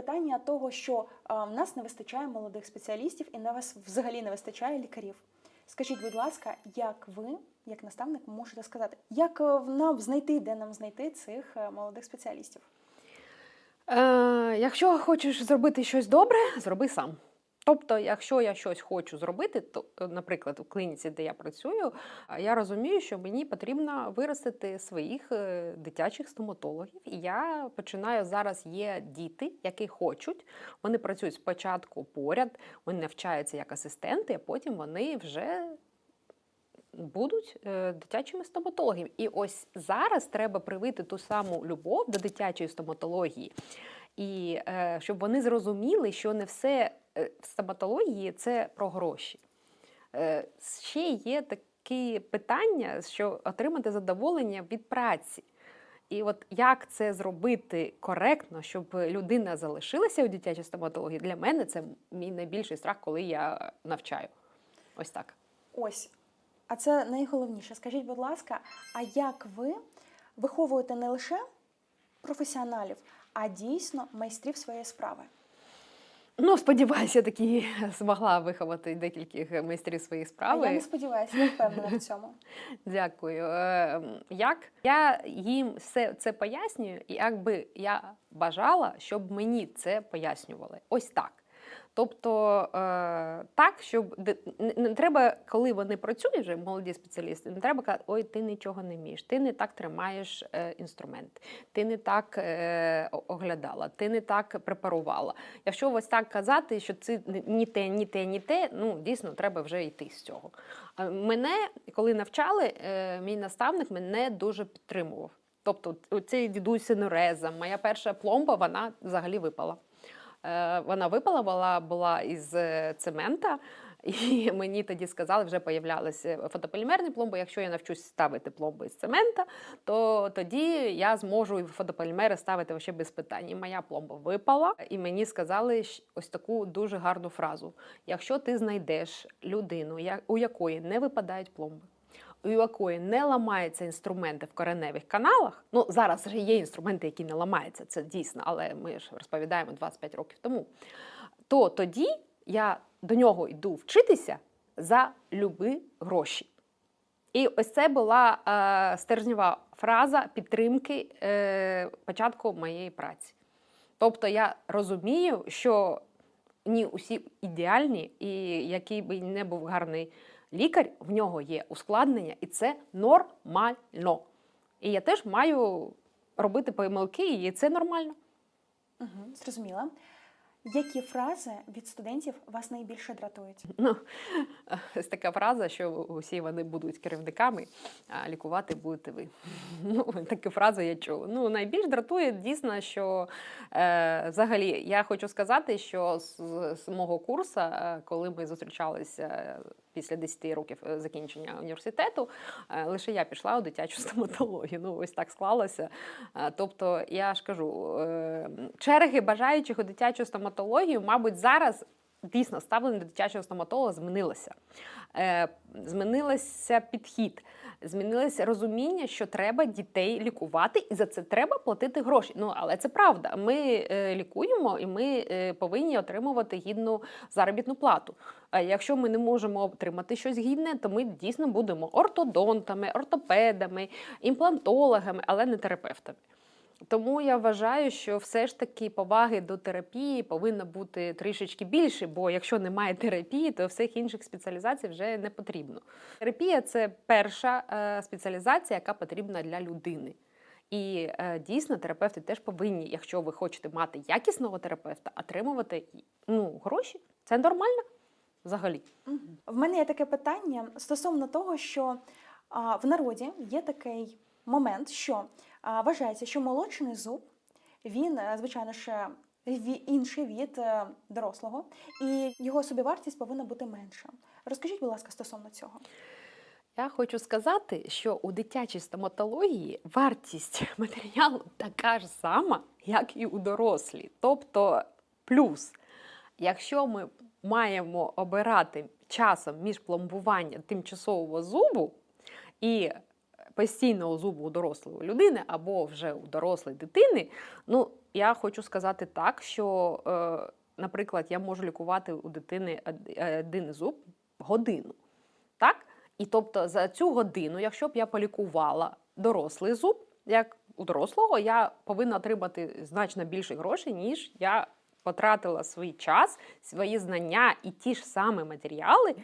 питання того, що а, в нас не вистачає молодих спеціалістів і на вас взагалі не вистачає лікарів. Скажіть, будь ласка, як ви, як наставник, можете сказати, як е, нам знайти, де нам знайти цих е, молодих спеціалістів? Е, якщо хочеш зробити щось добре, зроби сам. Тобто, якщо я щось хочу зробити, то, е, наприклад, у клініці, де я працюю, я розумію, що мені потрібно виростити своїх е, дитячих стоматологів. І я починаю зараз є діти, які хочуть. Вони працюють спочатку поряд, вони навчаються як асистенти, а потім вони вже будуть е, дитячими стоматологами. І ось зараз треба привити ту саму любов до дитячої стоматології, і е, щоб вони зрозуміли, що не все е, в стоматології це про гроші. Е, ще є такі питання, що отримати задоволення від праці. І от як це зробити коректно, щоб людина залишилася у дитячій стоматології, для мене це мій найбільший страх, коли я навчаю. Ось так. Ось. А це найголовніше. Скажіть, будь ласка, а як ви виховуєте не лише професіоналів, а дійсно майстрів своєї справи? Ну, сподіваюся, я таки змогла виховати декількох майстрів своєї справи. Я не сподіваюся, я впевнена в цьому. Дякую. Е, Як я їм все це пояснюю, і якби я бажала, щоб мені це пояснювали. Ось так. Тобто е, так, щоб не, треба, коли вони працюють вже, молоді спеціалісти, не треба казати, ой, ти нічого не вмієш, ти не так тримаєш е, інструмент, ти не так е, оглядала, ти не так препарувала. Якщо ось так казати, що це ні- те, ні те, ні те, ну дійсно треба вже йти з цього. Мене, коли навчали, мій наставник мене дуже підтримував. Тобто, цей дідусь синореза, моя перша пломба, вона взагалі випала. Е, Вона випала, була, була із е, цемента, і мені тоді сказали, вже появлялися фотополімерні пломби. Якщо я навчусь ставити пломби із цемента, то тоді я зможу фотополімери ставити вообще без питань. І моя пломба випала, і мені сказали ось таку дуже гарну фразу: якщо ти знайдеш людину, у якої не випадають пломби. У якої не ламаються інструменти в кореневих каналах. Ну зараз вже є інструменти, які не ламаються, це дійсно, але ми ж розповідаємо 25 років тому. То тоді я до нього йду вчитися за люби гроші. І ось це була е, стержнева фраза підтримки е, початку моєї праці. Тобто я розумію, що ні усі ідеальні, і який би не був гарний лікар, в нього є ускладнення, і це нормально. І я теж маю робити помилки, і це нормально. Угу, зрозуміла. Які фрази від студентів вас найбільше дратують? Ну, така фраза, що усі вони будуть керівниками, а лікувати будете ви. Ну, такі фрази я чула. Ну, найбільш дратує дійсно, що е, взагалі я хочу сказати, що з, з мого курсу, е, коли ми зустрічалися після 10 років е, закінчення університету, е, лише я пішла у дитячу стоматологію. Ну, ось так склалося. Е, Тобто, я ж кажу, черги бажаючих у дитячу стоматологію, мабуть, зараз дійсно ставлення до дитячого стоматолога змінилося. Е, Змінилося підхід, змінилося розуміння, що треба дітей лікувати, і за це треба платити гроші. Ну але це правда. Ми е, лікуємо і ми е, повинні отримувати гідну заробітну плату. А якщо ми не можемо отримати щось гідне, то ми дійсно будемо ортодонтами, ортопедами, імплантологами, але не терапевтами. Тому я вважаю, що все ж таки поваги до терапії повинно бути трішечки більше, бо якщо немає терапії, то всіх інших спеціалізацій вже не потрібно. Терапія це перша е, спеціалізація, яка потрібна для людини. І е, дійсно терапевти теж повинні, якщо ви хочете мати якісного терапевта, отримувати ну, гроші. Це нормально взагалі. В мене є таке питання стосовно того, що в народі є такий момент, що вважається, що молочний зуб він, е, звичайно ж, інший від е, дорослого, і його собівартість повинна бути менша. Розкажіть, будь ласка, стосовно цього. Я хочу сказати, що у дитячій стоматології вартість матеріалу така ж сама, як і у дорослій. Тобто, плюс, якщо ми маємо обирати часом між пломбуванням тимчасового зубу і постійного зубу у дорослої людини або вже у дорослої дитини, ну я хочу сказати так, що, е, наприклад, я можу лікувати у дитини один зуб годину. Так? І тобто за цю годину, якщо б я полікувала дорослий зуб, як у дорослого, я повинна отримати значно більше грошей, ніж я потратила свій час, свої знання і ті ж самі матеріали,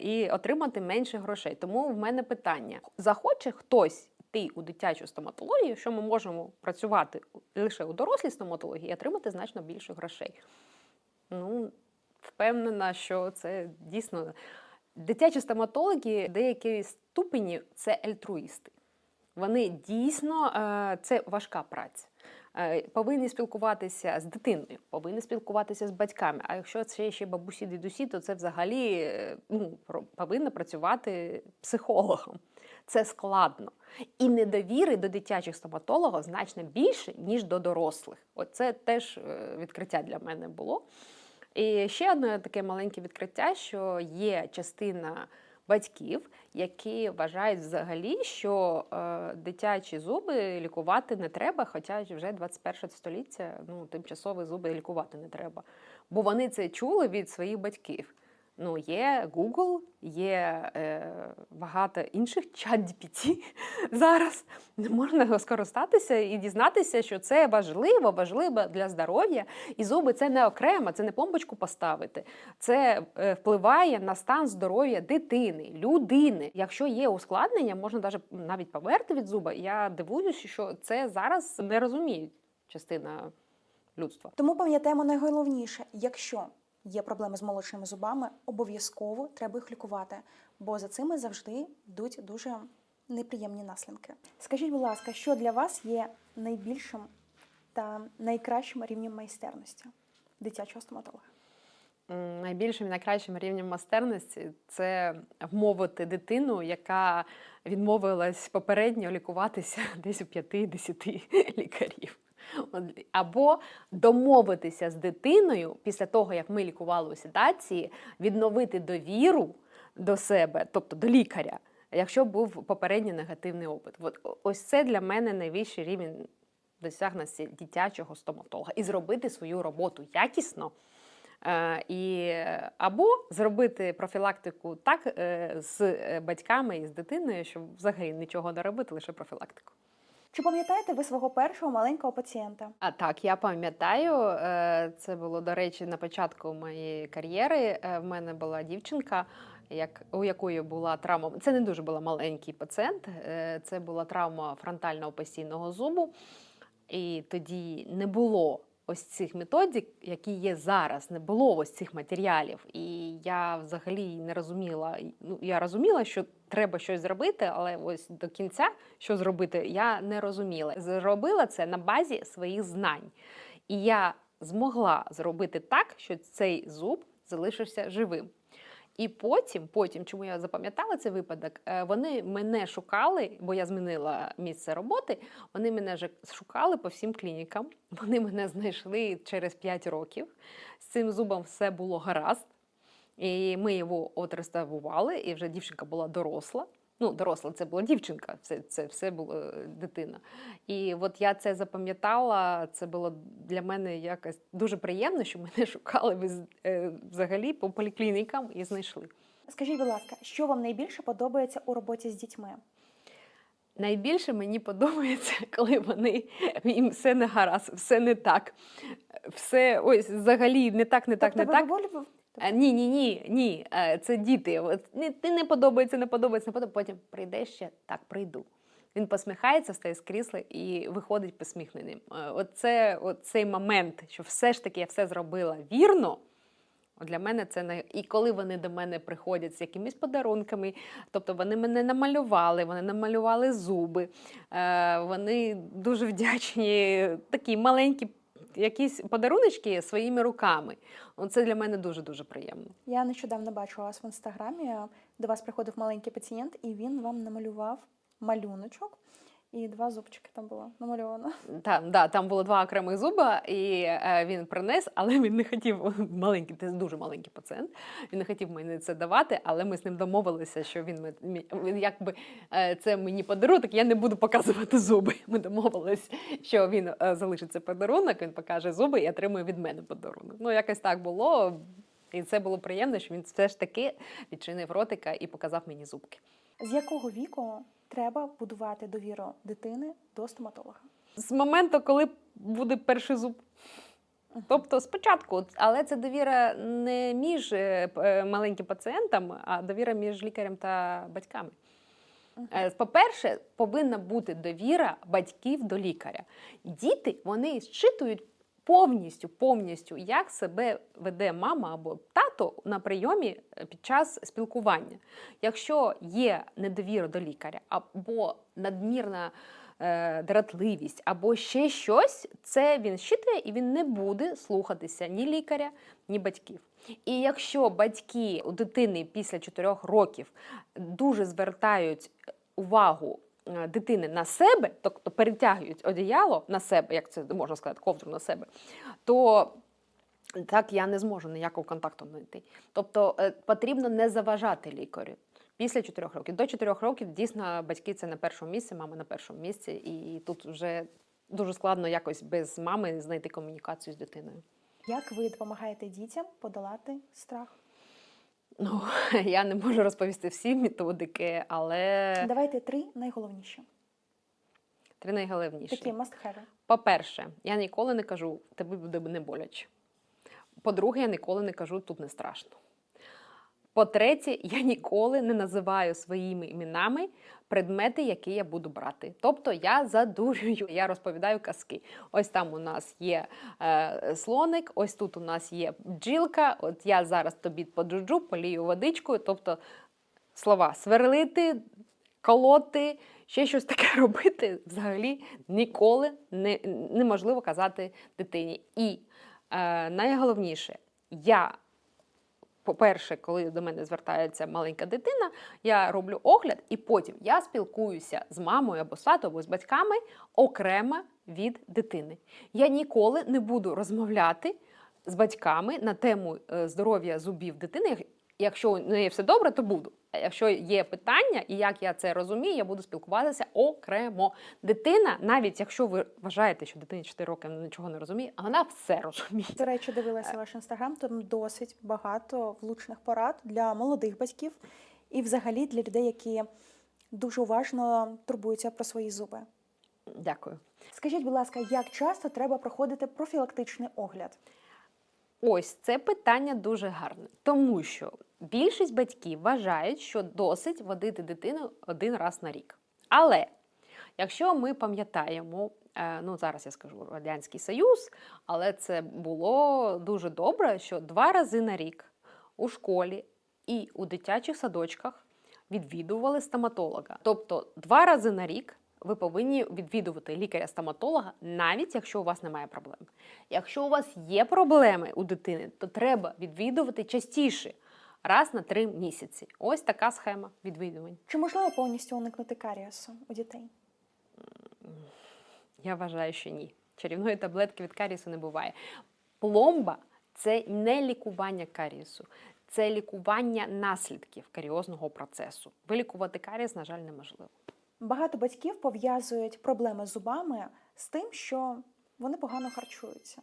і отримати менше грошей. Тому в мене питання: захоче хтось йти у дитячу стоматологію, що ми можемо працювати лише у дорослій стоматології і отримати значно більше грошей. Ну, впевнена, що це дійсно дитячі стоматологи в деякій ступені це альтруїсти. Вони дійсно е, це важка праця. Е, Повинні спілкуватися з дитиною, повинні спілкуватися з батьками. А якщо це ще бабусі дідусі, то це взагалі е, ну, повинно працювати психологом. Це складно. І недовіри до дитячих стоматологів значно більше, ніж до дорослих. Оце теж е, відкриття для мене було. І ще одне таке маленьке відкриття, що є частина батьків, які вважають взагалі, що е, дитячі зуби лікувати не треба, хоча вже 21 століття ну, тимчасові зуби лікувати не треба. Бо вони це чули від своїх батьків. Ну, є Google, є е, багато інших чат GPT зараз. Можна скористатися і дізнатися, що це важливо, важливо для здоров'я. І зуби це не окремо, це не помпочку поставити. Це е, впливає на стан здоров'я дитини, людини. Якщо є ускладнення, можна навіть померти від зуба. Я дивуюся, що це зараз не розуміють частина людства. Тому пам'ятаємо найголовніше, якщо є проблеми з молочними зубами, обов'язково треба їх лікувати, бо за цими завжди йдуть дуже неприємні наслідки. Скажіть, будь ласка, що для вас є найбільшим та найкращим рівнем майстерності дитячого стоматолога? Найбільшим і найкращим рівнем майстерності це вмовити дитину, яка відмовилась попередньо лікуватися десь у 5-10 лікарів. Або домовитися з дитиною після того, як ми лікували у седації, відновити довіру до себе, тобто до лікаря, якщо був попередній негативний опит. От, ось це для мене найвищий рівень досягнення дитячого стоматолога і зробити свою роботу якісно. Е, і, або зробити профілактику так е, з е, батьками і з дитиною, щоб взагалі нічого не робити, лише профілактику. Чи пам'ятаєте ви свого першого маленького пацієнта? А так, я пам'ятаю, е, це було, до речі, на початку моєї кар'єри. Е, В мене була дівчинка, як, у якої була травма. Це не дуже була маленький пацієнт, е, це була травма фронтального постійного зубу. І тоді не було ось цих методик, які є зараз, не було ось цих матеріалів. І я взагалі не розуміла. Ну, я розуміла, що треба щось зробити, але ось до кінця, що зробити, я не розуміла. Зробила це на базі своїх знань. І я змогла зробити так, що цей зуб залишився живим. І потім, потім, чому я запам'ятала цей випадок, е, вони мене шукали, бо я змінила місце роботи. Вони мене шукали по всім клінікам. Вони мене знайшли через 5 років. З цим зубом все було гаразд. І ми його отреставрували, і вже дівчинка була доросла. Ну, доросла, це була дівчинка, це, це все була е, дитина. І от я це запам'ятала. Це було для мене якось дуже приємно, що мене шукали е, взагалі по поліклінікам і знайшли. Скажіть, будь ласка, що вам найбільше подобається у роботі з дітьми? Найбільше мені подобається, коли вони їм все не гаразд, все не так. Все ось взагалі не так, не так, тобто не ви так. А, ні, ні, ні, ні. е, Це діти. Ти не подобається, не подобається, не подобається. Потім прийдеш ще, так, прийду. Він посміхається, встає з крісла і виходить посміхненим. Е, Оце, цей момент, що все ж таки я все зробила вірно. от Для мене це не і коли вони до мене приходять з якимись подарунками, тобто вони мене намалювали, вони намалювали зуби, е, вони дуже вдячні, такі маленькі якісь подаруночки своїми руками. Це для мене дуже дуже приємно. Я нещодавно бачила вас в інстаграмі. До вас приходив маленький пацієнт, і він вам намалював малюночок. І два зубчики там було намальовано. Там, да, там було два окремих зуба, і е, він принес, але він не хотів маленький, це дуже маленький пацієнт. Він не хотів мені це давати, але ми з ним домовилися, що він, він якби е, це мені подарунок, я не буду показувати зуби. Ми домовились, що він е, залишить цей подарунок, він покаже зуби і отримує від мене подарунок. Ну, якось так було. І це було приємно, що він все ж таки відчинив ротика і показав мені зубки. З якого віку треба будувати довіру дитини до стоматолога? з моменту, коли буде перший зуб. Тобто спочатку, але це довіра не між е, е, маленьким пацієнтом, а довіра між лікарем та батьками. Е, По-перше, повинна бути довіра батьків до лікаря. Діти вони зчитують повністю, повністю, як себе веде мама або тато на прийомі е, під час спілкування. Якщо є недовіра до лікаря або надмірна е, дратливість, або ще щось, це він щитує і він не буде слухатися ні лікаря, ні батьків. І якщо батьки у дитини після 4 років дуже звертають увагу дитини на себе, тобто перетягують одіяло на себе, як це можна сказати, ковдру на себе, то так я не зможу ніякого контакту знайти. Тобто е, потрібно не заважати лікарю. Після 4 років. До 4 років дійсно батьки це на першому місці, мама на першому місці, і тут вже дуже складно якось без мами знайти комунікацію з дитиною. Як ви допомагаєте дітям подолати страх? Ну, я не можу розповісти всі методики, але Давайте три найголовніші. три найголовніші. Такі must have. По-перше, я ніколи не кажу, тебе буде не боляче. По-друге, я ніколи не кажу, тут не страшно. По-третє, я ніколи не називаю своїми іменами предмети, які я буду брати. Тобто я задурюю, я розповідаю казки. Ось там у нас є е, слоник, ось тут у нас є бджілка. От я зараз тобі поджуджу, полію водичкою. Тобто слова сверлити, колоти, ще щось таке робити взагалі ніколи не, неможливо казати дитині. І е, найголовніше, я, по-перше, коли до мене звертається маленька дитина, я роблю огляд, і потім я спілкуюся з мамою або з або з батьками окремо від дитини. Я ніколи не буду розмовляти з батьками на тему е, здоров'я зубів дитини. Якщо у неї все добре, то буду. А якщо є питання, і як я це розумію, я буду спілкуватися окремо. Дитина, навіть якщо ви вважаєте, що дитині 4 роки нічого не розуміє, а вона все розуміє. До речі, дивилася ваш інстаграм, там досить багато влучних порад для молодих батьків і взагалі для людей, які дуже уважно турбуються про свої зуби. Дякую. Скажіть, будь ласка, як часто треба проходити профілактичний огляд? Ось це питання дуже гарне, тому що більшість батьків вважають, що досить водити дитину один раз на рік. Але якщо ми пам'ятаємо, е, ну зараз я скажу Радянський Союз, але це було дуже добре, що два рази на рік у школі і у дитячих садочках відвідували стоматолога. Тобто два рази на рік ви повинні відвідувати лікаря-стоматолога, навіть якщо у вас немає проблем. Якщо у вас є проблеми у дитини, то треба відвідувати частіше, раз на три місяці. Ось така схема відвідувань. Чи можливо повністю уникнути каріасу у дітей? Я вважаю, що ні. Чарівної таблетки від карісу не буває. Пломба це не лікування карісу, це лікування наслідків каріозного процесу. Вилікувати каріс, на жаль, неможливо. Багато батьків пов'язують проблеми з зубами з тим, що вони погано харчуються.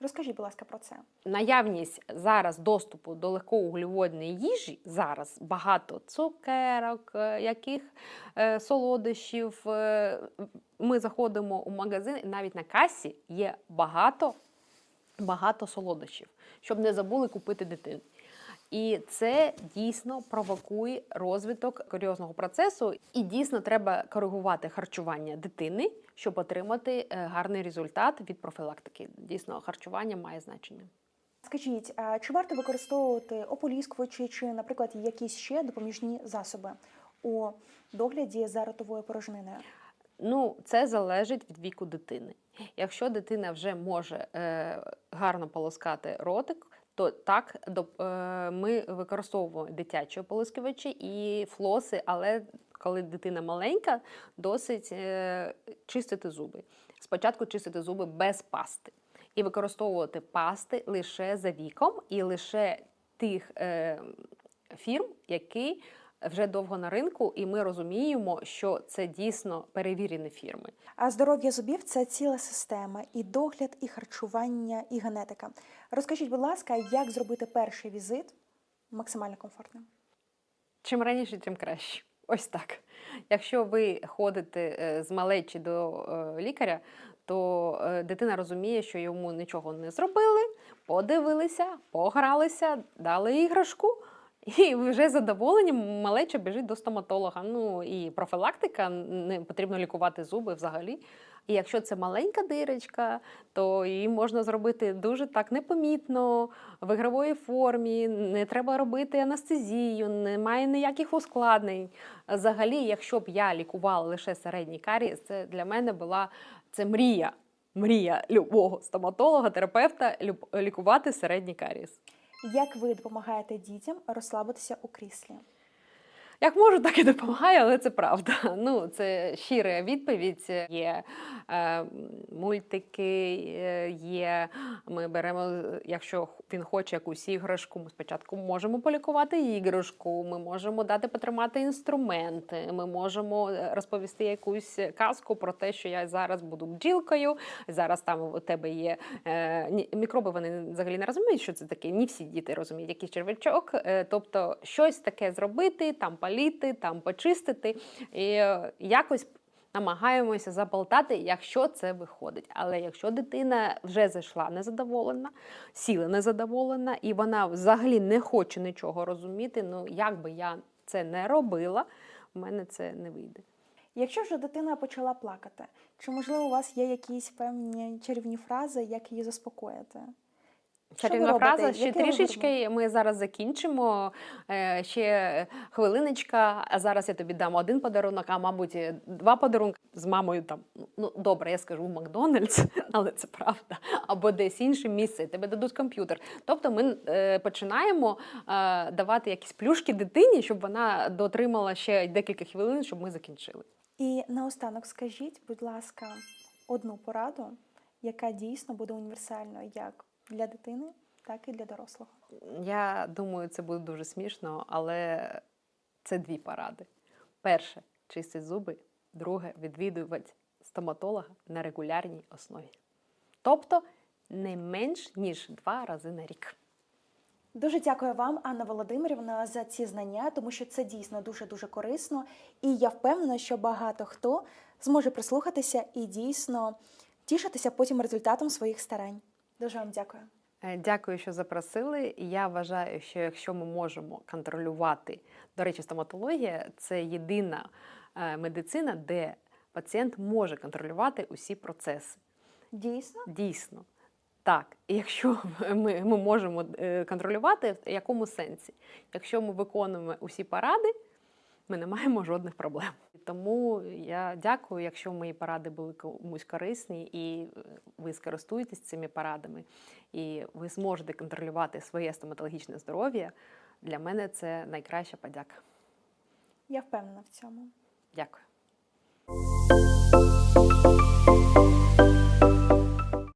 Розкажіть, будь ласка, про це. наявність зараз доступу до легковуглеводної їжі зараз багато цукерок, е, яких е, солодощів. е, Ми заходимо у магазин, і навіть на касі є багато, багато солодощів, щоб не забули купити дитині. І це дійсно провокує розвиток каріозного процесу, і дійсно треба коригувати харчування дитини, щоб отримати е, гарний результат від профілактики. Дійсно, харчування має значення. Скажіть, а чи варто використовувати ополіскувачі чи, наприклад, якісь ще допоміжні засоби у догляді за ротовою порожниною? Ну, це залежить від віку дитини. Якщо дитина вже може е, гарно полоскати ротик, то так е, ми використовуємо дитячі ополискувачі і флоси, але коли дитина маленька, досить е, чистити зуби. Спочатку чистити зуби без пасти і використовувати пасти лише за віком і лише тих е, фірм, які вже довго на ринку, і ми розуміємо, що це дійсно перевірені фірми. А здоров'я зубів це ціла система, і догляд, і харчування, і генетика. Розкажіть, будь ласка, як зробити перший візит максимально комфортним? Чим раніше, тим краще. Ось так. Якщо ви ходите е, з малечі до е, лікаря, то е, дитина розуміє, що йому нічого не зробили, подивилися, погралися, дали іграшку. І вже задоволені малеча біжить до стоматолога. Ну і профілактика не потрібно лікувати зуби взагалі. І якщо це маленька дирочка, то її можна зробити дуже так непомітно, в ігровій формі, не треба робити анестезію, немає ніяких ускладнень. Взагалі, якщо б я лікувала лише середній карієс, це для мене була це мрія. Мрія любого стоматолога, терапевта лікувати середній карієс. Як ви допомагаєте дітям розслабитися у кріслі? Як можу, так і допомагаю, але це правда. Ну, це щира відповідь. Є е, мультики, е, є. Ми беремо, якщо він хоче якусь іграшку, ми спочатку можемо полікувати іграшку, ми можемо дати потримати інструменти, ми можемо е, розповісти якусь казку про те, що я зараз буду бджілкою, зараз там у тебе є е, мікроби, вони взагалі не розуміють, що це таке. Не всі діти розуміють, якийсь червячок. Е, тобто щось таке зробити, там паліти, там почистити. І е, якось намагаємося заболтати, якщо це виходить. Але якщо дитина вже зайшла незадоволена, сіла незадоволена, і вона взагалі не хоче нічого розуміти, ну як би я це не робила, в мене це не вийде. Якщо вже дитина почала плакати, чи можливо у вас є якісь певні чарівні фрази, як її заспокоїти? Чарівна фраза ще ви трішечки. Ми зараз закінчимо. Е, Ще хвилиночка. А зараз я тобі дам один подарунок, а мабуть, два подарунки з мамою там. Ну добре, я скажу в Макдональдс, але це правда. Або десь інше місце. Тебе дадуть комп'ютер. Тобто, ми е, починаємо е, давати якісь плюшки дитині, щоб вона дотримала ще декілька хвилин, щоб ми закінчили. І наостанок скажіть, будь ласка, одну пораду, яка дійсно буде універсальною як для дитини, так і для дорослого. Я думаю, це буде дуже смішно, але це дві поради. Перше чистить зуби, друге відвідувати стоматолога на регулярній основі. Тобто не менш ніж два рази на рік. Дуже дякую вам, Анна Володимирівна, за ці знання, тому що це дійсно дуже дуже корисно. І я впевнена, що багато хто зможе прислухатися і дійсно тішитися потім результатом своїх старань. Дуже вам дякую. Е, Дякую, що запросили. Я вважаю, що якщо ми можемо контролювати, до речі, стоматологія це єдина е, медицина, де пацієнт може контролювати усі процеси. Дійсно, Дійсно. Так, і якщо ми, ми можемо е, контролювати, в якому сенсі? Якщо ми виконуємо усі поради, ми не маємо жодних проблем. Тому я дякую, якщо мої поради були комусь корисні, і е, ви скористуєтесь цими порадами, і ви зможете контролювати своє стоматологічне здоров'я. Для мене це найкраща подяка. я впевнена в цьому. Дякую.